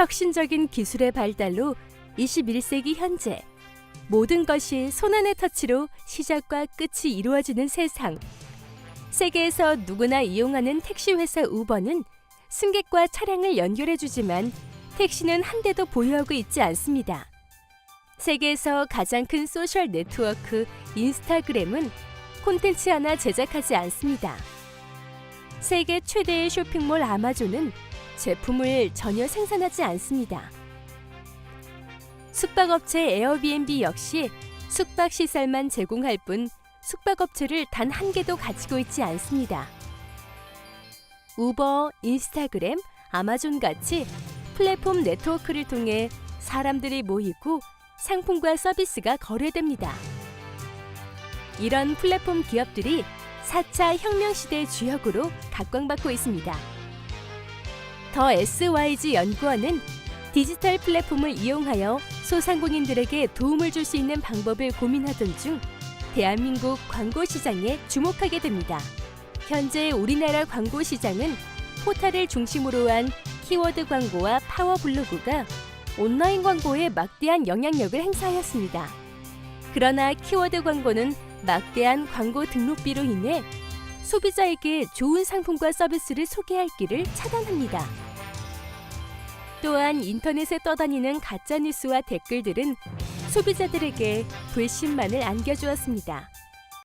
혁신적인 기술의 발달로 21세기 현재 모든 것이 손안의 터치로 시작과 끝이 이루어지는 세상. 세계에서 누구나 이용하는 택시 회사 우버는 승객과 차량을 연결해 주지만 택시는 한 대도 보유하고 있지 않습니다. 세계에서 가장 큰 소셜 네트워크 인스타그램은 콘텐츠 하나 제작하지 않습니다. 세계 최대의 쇼핑몰 아마존은 제품을 전혀 생산하지 않습니다. 숙박업체 에어비앤비 역시 숙박 시설만 제공할 뿐 숙박업체를 단 한 개도 가지고 있지 않습니다. 우버, 인스타그램, 아마존 같이 플랫폼 네트워크를 통해 사람들이 모이고 상품과 서비스가 거래됩니다. 이런 플랫폼 기업들이 4차 혁명 시대의 주역으로 각광받고 있습니다. 더 SYG 연구원은 디지털 플랫폼을 이용하여 소상공인들에게 도움을 줄 수 있는 방법을 고민하던 중 대한민국 광고 시장에 주목하게 됩니다. 현재 우리나라 광고 시장은 포탈을 중심으로 한 키워드 광고와 파워 블로그가 온라인 광고에 막대한 영향력을 행사하였습니다. 그러나 키워드 광고는 막대한 광고 등록비로 인해 소비자에게 좋은 상품과 서비스를 소개할 길을 차단합니다. 또한 인터넷에 떠다니는 가짜 뉴스와 댓글들은 소비자들에게 불신만을 안겨주었습니다.